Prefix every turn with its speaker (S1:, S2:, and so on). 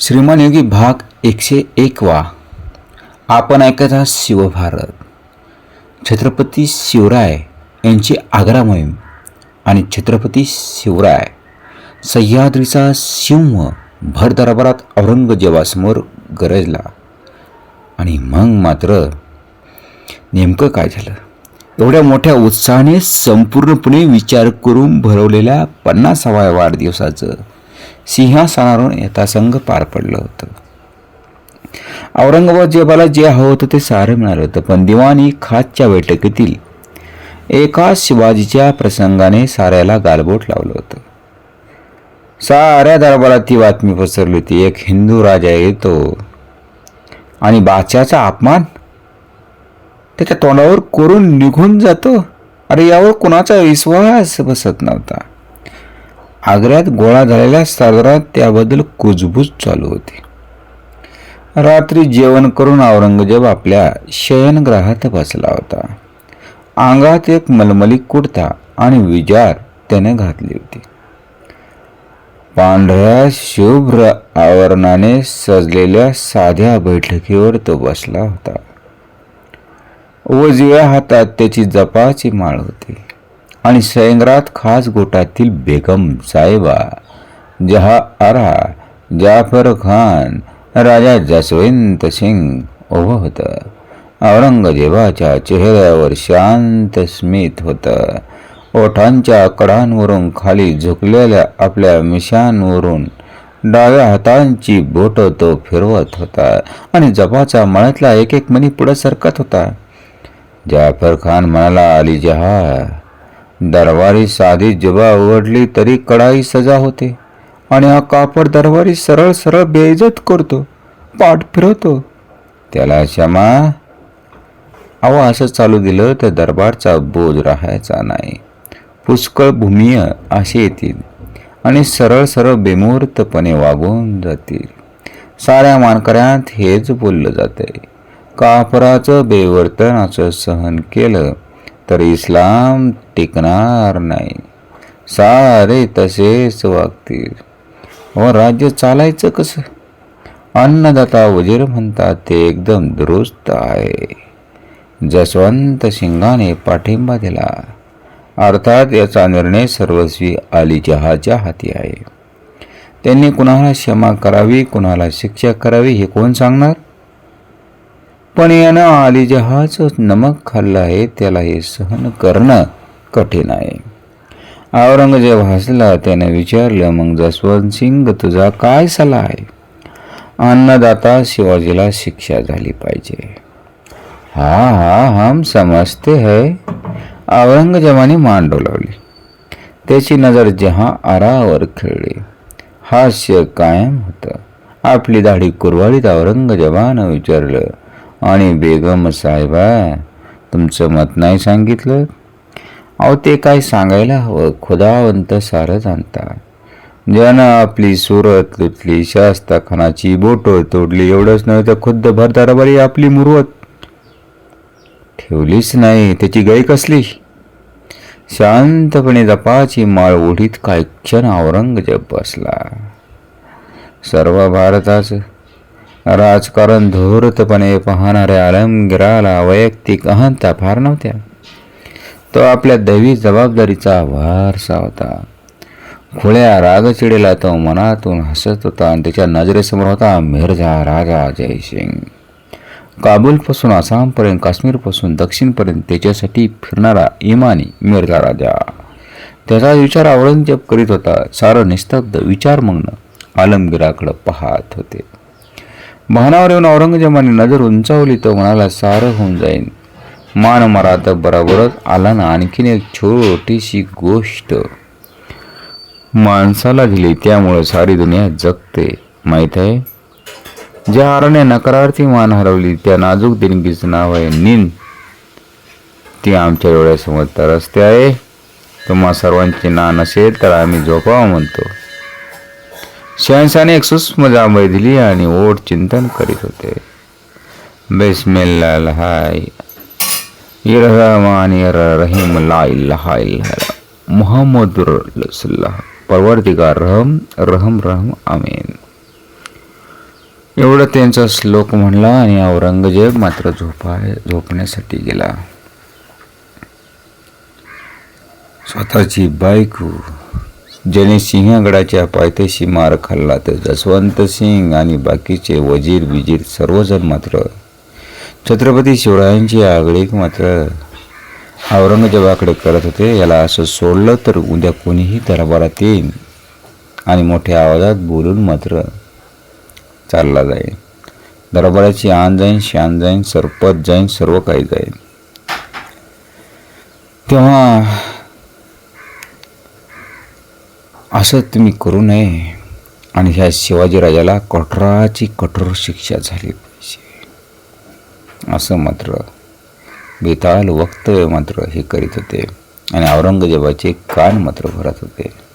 S1: श्रीमान योगी भाग एकशे एक वा. आपण ऐकत आहात शिवभारत. छत्रपती शिवराय यांची आग्रा मोहीम आणि छत्रपती शिवराय सह्याद्रीचा सिंह भर दरबारात औरंगजेबासमोर गरजला. आणि मग मात्र नेमकं काय झालं? एवढ्या मोठ्या उत्साहाने संपूर्णपणे विचार करून भरवलेल्या पन्नासाव्या वाढदिवसाचं सिंहासनावरून यथासंग पार पडलं होतं. औरंगाबाद जे हवं होतं ते सारं मिळालं होतं पण दिवाणी खासच्या बैठकीतील एका शिवाजीच्या प्रसंगाने साऱ्याला गालबोट लावलं होतं. साऱ्या दरबारात ती बातमी पसरली होती एक हिंदू राजा येतो आणि बाच्याचा अपमान? त्याच्या तोंडावर करून निघून जातो? अरे यावर कुणाचा विश्वास बसत नव्हता. आग्र्यात गोळा झालेल्या साजरात त्याबद्दल कुजबूज चालू होती. रात्री जेवण करून औरंगजेब आपल्या शयनग्रहात बसला होता. अंगात एक मलमली कुडता आणि विजार त्याने घातली होती. पांढऱ्या शुभ्र आवरणाने सजलेल्या साध्या बैठकीवर तो बसला होता. उजव्या हातात त्याची जपाची माळ होती. आणि सयंद्रात खास गोटातील बेगम साहेबा जहा आरा जाफर खान राजा जसवंत सिंग उभं होतं. औरंगजेबाच्या चेहऱ्यावर शांत स्मित होतं. ओठांच्या कडांवरून खाली झुकलेल्या आपल्या मिशांवरून डाव्या हातांची बोट तो फिरवत होता आणि जपाचा मळ्यातला एक एक मणी पुढे सरकत होता. जाफर खान म्हणाला अली जहा दरबारी साधी जुबा उघडली तरी कडाई सजा होते. आणि हा कापड दरबारी सरळ सरळ बेइज्जत करतो पाठ फिरवतो. त्याला क्षमा अहो असं चालू दिलं तर दरबारचा बोध राहायचा नाही. पुष्कळ भूमीय असे येतील आणि सरळ सरळ बेमुहूर्तपणे वागून जातील. साऱ्या मानकऱ्यात हेच बोललं जाते कापराचं बेवर्तनाचं सहन केलं तर इस्लाम टिकणार नाही. सारे तसेच वागतील. व राज्य चालायचं कसं? अन्नदाता वजीर म्हणतात ते एकदम दुरुस्त आहे. जसवंत सिंगाने पाठिंबा दिला. अर्थात याचा निर्णय सर्वस्वी अली जहाच्या हाती आहे. त्यांनी कुणाला क्षमा करावी कुणाला शिक्षा करावी हे कोण सांगणार? पण यानं आलीजहाच नमक खाल्लं आहे त्याला हे सहन करणं कठीण आहे. औरंगजेब हसला त्याने विचारलं मग जसवंत सिंग तुझा काय सल्ला आहे? अन्नदाता शिवाजीला शिक्षा झाली पाहिजे. हा हा हम समजते है. औरंगजेबाने मान डोलावली. त्याची नजर जहा आरावर खेळली. हास्य कायम होतं. आपली दाढी कुरवाळीत औरंगजेबानं विचारलं आणि बेगम साहेबा तुमचं मत नाही सांगितलं? अहो ते काय सांगायला हवं? खुदावंत सारं जाणता ज्यानं आपली सुरत लुटली शास्त्रखानाची बोटं तोडली एवढंच नव्हे तर खुद्द भरदाराबारी आपली मुरवत ठेवलीच नाही त्याची गय कसली? शांतपणे जपाची माळ ओढीत काय क्षण औरंगजेब बसला. सर्व भारताचं राजकारण धूर्तपणे पाहणाऱ्या आलमगिराला वैयक्तिक अहंता फार नव्हत्या. तो आपल्या दैवी जबाबदारीचा वारसा होता. खुळ्या रागचिडेला तो मनातून हसत होता आणि त्याच्या नजरेसमोर होता मिर्झा राजा जयसिंग. काबूलपासून आसामपर्यंत काश्मीरपासून दक्षिणपर्यंत त्याच्यासाठी फिरणारा इमानी मिर्झा राजा. त्याचा विचार औरंगजेब करीत होता. सारं निस्तब्ध विचारमग्न आलमगिराकडं पाहत होते. भानावर येऊन औरंगजेबाने नजर उंचावली तो म्हणाला सारं होऊन जाईन. मान मरात बरोबरच आला ना आणखीन एक छोटीशी गोष्ट. माणसाला दिली त्यामुळे सारी दुनिया जगते माहीत आहे? ज्या हाराने नकारार्थी मान हरवली त्या नाजूक देणगीचं नाव आहे निन. ती आमच्या डोळ्यासमोर तरसते आहे. तुम्हा सर्वांची ना नसेल तर आम्ही झोपावं म्हणतो. शहनशाने एक सूक्ष्म जांभळी दिली आणि ओढ चिंतन करीत होते. बेसमेल्ला हाय. रहमान रहीम ला इल्हा इल्हा मुहम्मद रसुल्लाह परवरदिगार रहम रहम रहम आमीन. एवढं त्यांचा श्लोक म्हणला आणि औरंगजेब मात्र झोपाय झोपण्यासाठी गेला. स्वतःची बायको ज्याने सिंहगडाच्या पायथ्याशी मार खाल्ला तर जसवंत सिंग आणि बाकीचे वजीर बिजीर सर्वजण मात्र. छत्रपती शिवरायांची आगळीक मात्र. औरंगजेबाकडे करत होते याला असं सोडलं तर उद्या कोणीही दरबारात येईल आणि मोठ्या आवाजात बोलून मात्र चालला जाईल दरबाराची आण जाईन शान जाईन सरपत जाईन सर्व काही जाईल तेव्हा असं तुम्ही करू नये. आणि ह्या शिवाजीराजाला कठोराची कठोर शिक्षा झाली पाहिजे. असं मात्र बेताल वक्तव्य मात्र हे करीत होते. आणि औरंगजेबाचे कान मात्र भरत होते.